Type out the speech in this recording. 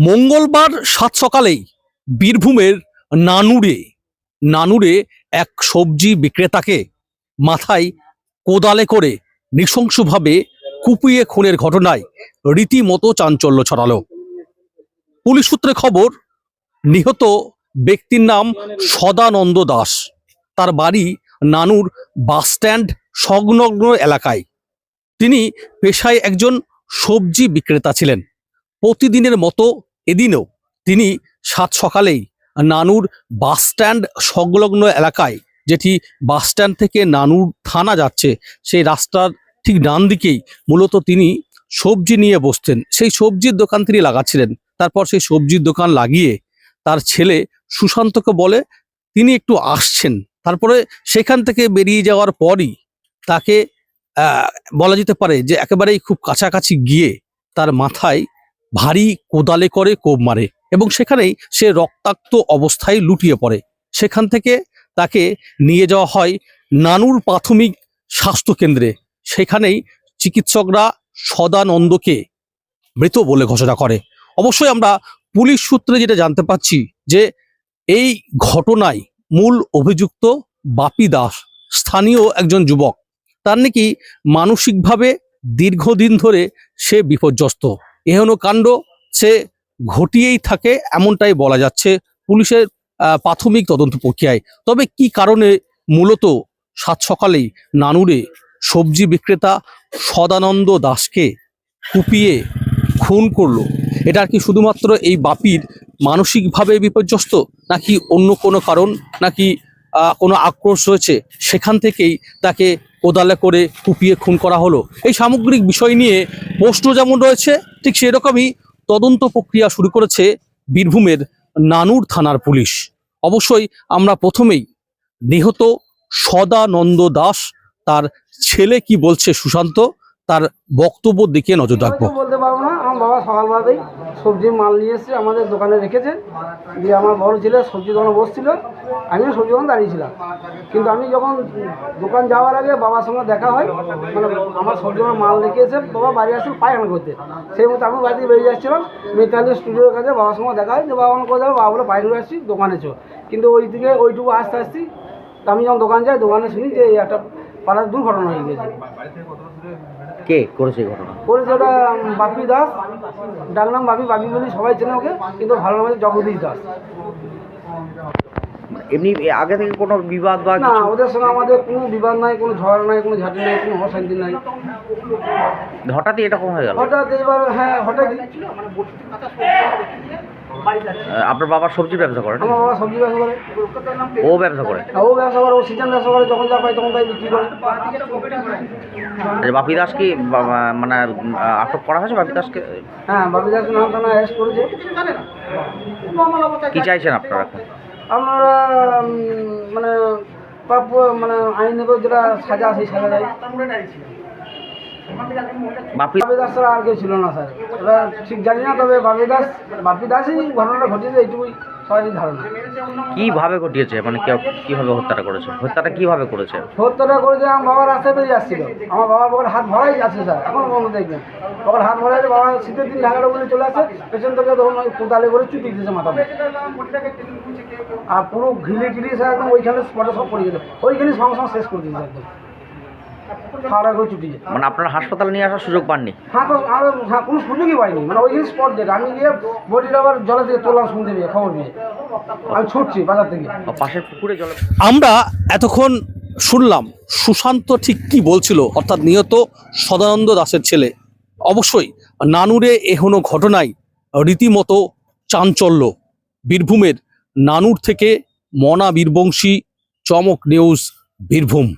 মঙ্গলবার সাত সকালেই বীরভূমের নানুরে নানুরে এক সবজি বিক্রেতাকে মাথায় কোদালে করে নৃশংসভাবে কুপিয়ে খুনের ঘটনায় রীতিমতো চাঞ্চল্য ছড়ালো। পুলিশ সূত্রে খবর, নিহত ব্যক্তির নাম সদানন্দ দাস। তার বাড়ি নানুর বাসস্ট্যান্ড সংলগ্ন এলাকায়। তিনি পেশায় একজন সবজি বিক্রেতা ছিলেন। প্রতিদিনের মতো এদিনও তিনি সাত সকালেই নানুর বাসস্ট্যান্ড সংলগ্ন এলাকায়, যেটি বাসস্ট্যান্ড থেকে নানুর থানা যাচ্ছে, সেই রাস্তার ঠিক ডান দিকেই মূলত তিনি সবজি নিয়ে বসতেন। সেই সবজির দোকান তিনি লাগাচ্ছিলেন। তারপর সেই সবজির দোকান লাগিয়ে তার ছেলে সুশান্তকে বলে, তিনি একটু আসছেন। তারপরে সেখান থেকে বেরিয়ে যাওয়ার পরই তাকে বলা যেতে পারে যে একেবারেই খুব কাছাকাছি গিয়ে তার মাথায় ভারী কোদালে করে কোপ মারে এবং সেখানেই সে রক্তাক্ত অবস্থায় লুটিয়ে পড়ে। সেখান থেকে তাকে নিয়ে যাওয়া হয় নানুর প্রাথমিক স্বাস্থ্য কেন্দ্রে সেখানেই চিকিৎসকরা সদানন্দকে মৃত বলে ঘোষণা করে। অবশ্যই আমরা পুলিশ সূত্রে যেটা জানতে পাচ্ছি যে এই ঘটনায় মূল অভিযুক্ত বাপি দাস, স্থানীয় একজন যুবক। তার নাকি মানসিকভাবে দীর্ঘদিন ধরে সে বিপর্যস্ত। এহেন কাণ্ড সে ঘটিয়েই থাকে, এমনটাই বলা যাচ্ছে পুলিশের প্রাথমিক তদন্ত প্রক্রিয়ায়। তবে কি কারণে মূলত সাত সকালেই নানুরে সবজি বিক্রেতা সদানন্দ দাসকে কুপিয়ে খুন করল? এটা কি শুধুমাত্র এই বাপির মানসিকভাবে বিপর্যস্ত, নাকি অন্য কোনো কারণ, নাকি কোনো আক্রোশ রয়েছে? সেখান থেকেই তাকে কোদালে করে কুপিয়ে খুন করা হলো। এই সামগ্রিক বিষয় নিয়ে প্রশ্ন যেমন রয়েছে, ঠিক সেরকমই তদন্ত প্রক্রিয়া শুরু করেছে বীরভূমের নানুর থানার পুলিশ। অবশ্যই আমরা প্রথমেই নিহত সদানন্দ দাস, তার ছেলে কি বলছে সুশান্ত, তার বক্তব্য দিকে নজর রাখব। বাবা সকালবেলাতেই সবজির মাল নিয়ে এসে আমাদের দোকানে রেখেছে। দিয়ে আমার বড় ছেলে সবজি দোকানে বসছিল, আমিও সবজি দোকানে দাঁড়িয়েছিলাম কিন্তু আমি যখন দোকান যাওয়ার আগে বাবার সঙ্গে দেখা হয় মানে আমার সবজি দোকানে মাল রেখে এসে বাবা বাড়ি আসছিল পায়খানা করতে। সেই মতো আমি বাড়ি থেকে বেরিয়ে যাচ্ছিলাম মেকালি স্টুডিওর কাছে বাবার সঙ্গে দেখা হয় যে বাবা আমার কোথাও বাবা, বলে বাইরে আসছি, দোকানে চো। কিন্তু ওই দিকে ওইটুকু আসতে আসছি আমি যখন দোকান যাই, দোকানে শুনি যে একটা পাড়ার দুর্ঘটনা হয়ে গেছে। কে করেছে এই ঘটনা? করেছে ওটা বাপি দাস। ডাকনাম বাপি বাপি বলি সবাই চেনে ওকে কিন্তু ভালো নাম হচ্ছে জগদীশ দাস। এমনি আগে থেকে কোনো বিবাদ বা না ওদের সঙ্গে আমাদের কোনো বিবাদ নাই কোনো ঝড় নাই কোনো ঝাঁটি নাই কোনো অশান্তি নাই। হঠাৎই এরকম হয়ে গেল? হঠাৎ এবার হ্যাঁ হঠাৎই। আপনার বাবার সবজির ব্যবসা করেন? আমার বাবা সবজি ব্যবসা করে। ও ব্যবসা করে? ও ব্যবসা করে ও সিজন ব্যবসা করে যখন যা পাই তখন তাই বিক্রি করে। আচ্ছা, বাপি দাস কি মানে আটক করা হয়েছে বাপি দাসকে? হ্যাঁ বাপি দাস নাম থানা অ্যারেস্ট করেছে। কি চাইছেন আপনারা এখন? আপনারা মানে প্রাপ্য মানে আইনের যেটা সাজা সেই সাজা দেয়। বাপি দাস ছাড়া আর কেউ ছিল না স্যার। এবার ঠিক জানি না তবে বাপি দাস বাপি দাসই ঘটনাটা ঘটেছে এইটুকুই সবারই ধারণা। কীভাবে ঘটিয়েছে? মানে কি- কীভাবে হত্যাটা করেছে? হত্যাটা কীভাবে করেছে? সত্যটা করেছে আমার বাবার রাস্তায় বেরিয়ে আসছিল। আমার বাবার পকেট হাত ভরাই আছে স্যার। এখনও বন্ধ দেখবেন পকেট হাত ভরাই আছে বাবা শীতের দিন ঢাকাটা বলে চলে আসে পেছন থেকে তখন ওই কোদালে করে চুটি দিয়েছে মাথাতে আর পুরো ঘিলে টিলি স্যার একদম ওইখানে স্পটে সব পড়ে গেছে। ওইখানে সঙ্গে সঙ্গে শেষ করে দিয়েছে একদম। মানে আপনারা হাসপাতালে নিয়ে আসার সুযোগ পাননি? হ্যাঁ তো আর হ্যাঁ কোনো সুযোগই পাইনি। মানে ওইখানে স্পট ডেট আমি গিয়ে বডিটা আবার জলে থেকে তোলাম শুনতে পেয়ে খবর পেয়ে। আমি ছুটছি বাজার থেকে। পাশের পুকুরে জলে আমরা এতক্ষণ শুনলাম সুশান্ত ঠিক কি বলছিল অর্থাৎ নিহত সদানন্দ দাসের ছেলে। অবশ্যই নানুরে এহনো ঘটনায় রীতিমতো চাঞ্চল্য। বীরভূমের নানুর থেকে মনা বীরবংশী চমক নিউজ বীরভূম।